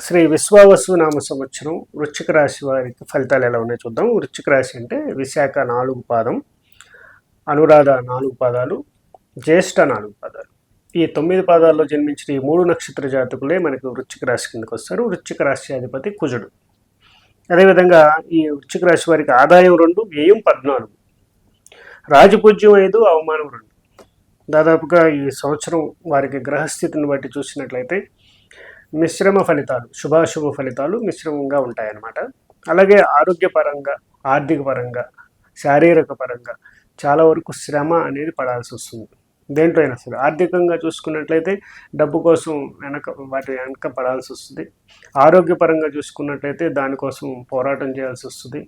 శ్రీ విశ్వావసు నామ సంవత్సరం వృశ్చిక రాశి వారికి ఫలితాలు ఎలా ఉన్నాయో చూద్దాం. వృశ్చిక రాశి అంటే విశాఖ నాలుగు పాదం అనురాధ నాలుగు పాదాలు జ్యేష్ఠ నాలుగు పాదాలు. ఈ తొమ్మిది పాదాల్లో జన్మించిన ఈ మూడు నక్షత్ర జాతకులే మనకు వృశ్చిక రాశి కిందకు వస్తారు. వృశ్చిక రాశి అధిపతి కుజుడు. అదేవిధంగా ఈ వృశ్చిక రాశి వారికి ఆదాయం రెండు వ్యయం పద్నాలుగు. రాజపూజ్యం ఐదు అవమానం రెండు. దాదాపుగా ఈ సంవత్సరం వారికి గ్రహస్థితిని బట్టి చూసినట్లయితే మిశ్రమ ఫలితాలు శుభాశుభ ఫలితాలు మిశ్రమంగా ఉంటాయన్నమాట. అలాగే ఆరోగ్యపరంగా ఆర్థిక పరంగా శారీరక పరంగా చాలా వరకు శ్రమ అనేది పడాల్సి వస్తుంది. దేంట్లో అయినా సరే ఆర్థికంగా చూసుకున్నట్లయితే డబ్బు కోసం వెనక వాటి వెనక పడాల్సి వస్తుంది. ఆరోగ్యపరంగా చూసుకున్నట్లయితే దానికోసం పోరాటం చేయాల్సి వస్తుంది.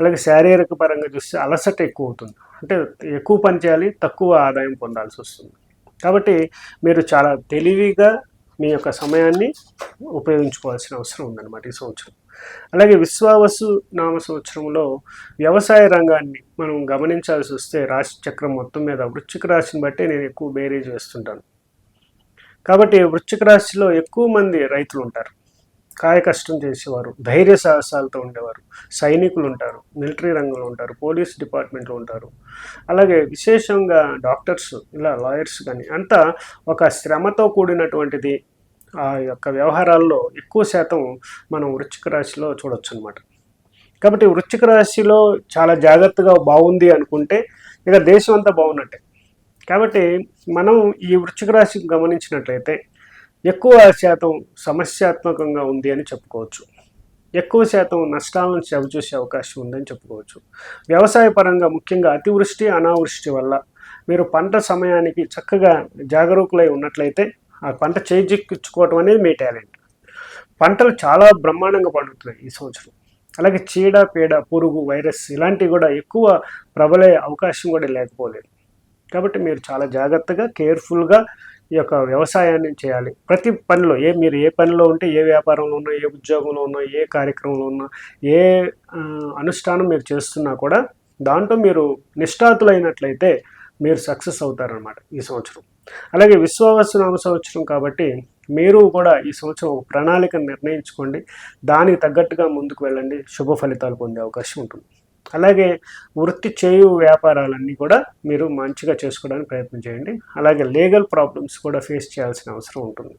అలాగే శారీరక పరంగా చూస్తే అలసట ఎక్కువ అవుతుంది అంటే ఎక్కువ పని చేయాలి తక్కువ ఆదాయం పొందాల్సి వస్తుంది. కాబట్టి మీరు చాలా తెలివిగా మీ యొక్క సమయాన్ని ఉపయోగించుకోవాల్సిన అవసరం ఉందన్నమాట ఈ సంవత్సరం. అలాగే విశ్వావసు నామ సంవత్సరంలో వ్యవసాయ రంగాన్ని మనం గమనించాల్సి వస్తే రాశి చక్రం మొత్తం మీద వృశ్చిక రాశిని బట్టే నేను ఎక్కువ బేరీజ్ వేస్తుంటాను. కాబట్టి వృశ్చిక రాశిలో ఎక్కువ మంది రైతులు ఉంటారు. కాయ కష్టం చేసేవారు ధైర్య సాహసాలతో ఉండేవారు. సైనికులు ఉంటారు మిలిటరీ రంగంలో ఉంటారు పోలీస్ డిపార్ట్మెంట్లో ఉంటారు. అలాగే విశేషంగా డాక్టర్స్ ఇలా లాయర్స్ కానీ అంతా ఒక శ్రమతో కూడినటువంటిది. ఆ యొక్క వ్యవహారాల్లో ఎక్కువ శాతం మనం వృచ్చిక రాశిలో చూడొచ్చు అనమాట కాబట్టి వృచ్చిక రాశిలో చాలా జాగ్రత్తగా బాగుంది అనుకుంటే ఇక దేశం అంతా బాగున్నట్టే. కాబట్టి మనం ఈ వృచ్చిక రాశికి గమనించినట్లయితే ఎక్కువ శాతం సమస్యాత్మకంగా ఉంది అని చెప్పుకోవచ్చు. ఎక్కువ శాతం నష్టాలను చవిచూసే అవకాశం ఉందని చెప్పుకోవచ్చు. వ్యవసాయ పరంగా ముఖ్యంగా అతివృష్టి అనావృష్టి వల్ల మీరు పంట సమయానికి చక్కగా జాగరూకులై ఉన్నట్లయితే ఆ పంట చేజిక్కించుకోవటం అనేది మీ టాలెంట్. పంటలు చాలా బ్రహ్మాండంగా పండుతున్నాయి ఈ సంవత్సరం. అలాగే చీడ పీడ పురుగు వైరస్ ఇలాంటివి కూడా ఎక్కువ ప్రబలే అవకాశం కూడా లేకపోలేదు. కాబట్టి మీరు చాలా జాగ్రత్తగా కేర్ఫుల్గా ఈ యొక్క వ్యవసాయాన్ని చేయాలి. ప్రతి పనిలో ఏ మీరు ఏ పనిలో ఉంటే ఏ వ్యాపారంలో ఉన్నా ఏ ఉద్యోగంలో ఉన్నా ఏ కార్యక్రమంలో ఉన్నా ఏ అనుష్ఠానం మీరు చేస్తున్నా కూడా దాంట్లో మీరు నిష్ఠాతులైనట్లయితే మీరు సక్సెస్ అవుతారనమాట ఈ సంవత్సరం. అలాగే విశ్వావసనామ సంవత్సరం కాబట్టి మీరు కూడా ఈ సంవత్సరం ఒక ప్రణాళికను నిర్ణయించుకోండి. దానికి తగ్గట్టుగా ముందుకు వెళ్ళండి. శుభ ఫలితాలు పొందే అవకాశం ఉంటుంది. అలాగే వృత్తి చేయు వ్యాపారాలన్నీ కూడా మీరు మంచిగా చేసుకోవడానికి ప్రయత్నం చేయండి. అలాగే లీగల్ ప్రాబ్లమ్స్ కూడా ఫేస్ చేయాల్సిన అవసరం ఉంటుంది.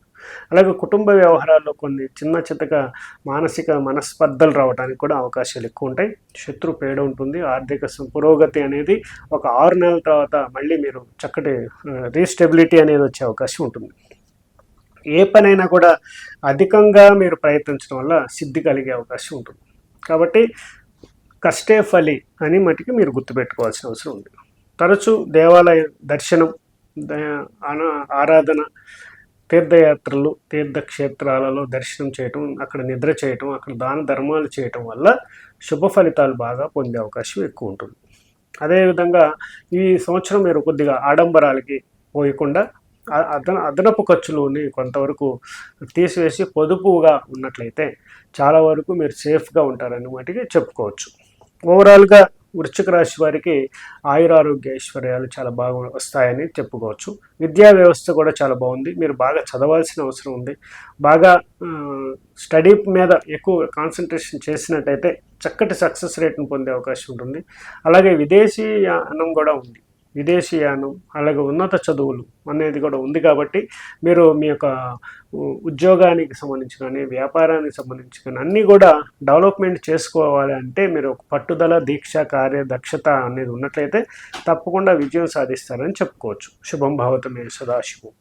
అలాగే కుటుంబ వ్యవహారాల్లో కొన్ని చిన్న చిన్నగా మానసిక మనస్పర్ధలు రావడానికి కూడా అవకాశాలు ఎక్కువ ఉంటాయి. శత్రు పేడ ఉంటుంది. ఆర్థిక సం- పురోగతి అనేది ఒక ఆరు నెలల తర్వాత మళ్ళీ మీరు చక్కటి రీస్టెబిలిటీ అనేది వచ్చే అవకాశం ఉంటుంది. ఏ పనైనా కూడా అధికంగా మీరు ప్రయత్నించడం వల్ల సిద్ధి కలిగే అవకాశం ఉంటుంది. కాబట్టి కష్టే ఫలి అని మటుకి మీరు గుర్తుపెట్టుకోవాల్సిన అవసరం ఉంది. తరచూ దేవాలయ దర్శనం ఆరాధన తీర్థయాత్రలు తీర్థక్షేత్రాలలో దర్శనం చేయటం అక్కడ నిద్ర చేయటం అక్కడ దాన ధర్మాలు చేయటం వల్ల శుభ ఫలితాలు బాగా పొందే అవకాశం ఎక్కువ ఉంటుంది. అదేవిధంగా ఈ సంవత్సరం మీరు కొద్దిగా ఆడంబరాలకి పోయకుండా అదన అదనపు ఖర్చులోని కొంతవరకు తీసివేసి పొదుపుగా ఉన్నట్లయితే చాలా వరకు మీరు సేఫ్గా ఉంటారని వాటికి చెప్పుకోవచ్చు. ఓవరాల్గా వృశ్చిక రాశి వారికి ఆయురారోగ్య ఐశ్వర్యాలు చాలా బాగా వస్తాయని చెప్పుకోవచ్చు. విద్యా వ్యవస్థ కూడా చాలా బాగుంది. మీరు బాగా చదవాల్సిన అవసరం ఉంది. బాగా స్టడీ మీద ఎక్కువ కాన్సన్ట్రేషన్ చేసినట్టయితే చక్కటి సక్సెస్ రేట్ను పొందే అవకాశం ఉంటుంది. అలాగే విదేశీయానం కూడా ఉంది. విదేశీయానం అలాగే ఉన్నత చదువులు అనేది కూడా ఉంది కాబట్టి మీరు మీ యొక్క ఉద్యోగానికి సంబంధించి కానీ వ్యాపారానికి సంబంధించి కానీ అన్నీ కూడా డెవలప్మెంట్ చేసుకోవాలి అంటే మీరు ఒక పట్టుదల దీక్ష కార్య దక్షత అనేది ఉన్నట్లయితే తప్పకుండా విజయం సాధిస్తారని చెప్పుకోవచ్చు. శుభం భావతమే సదాశివం.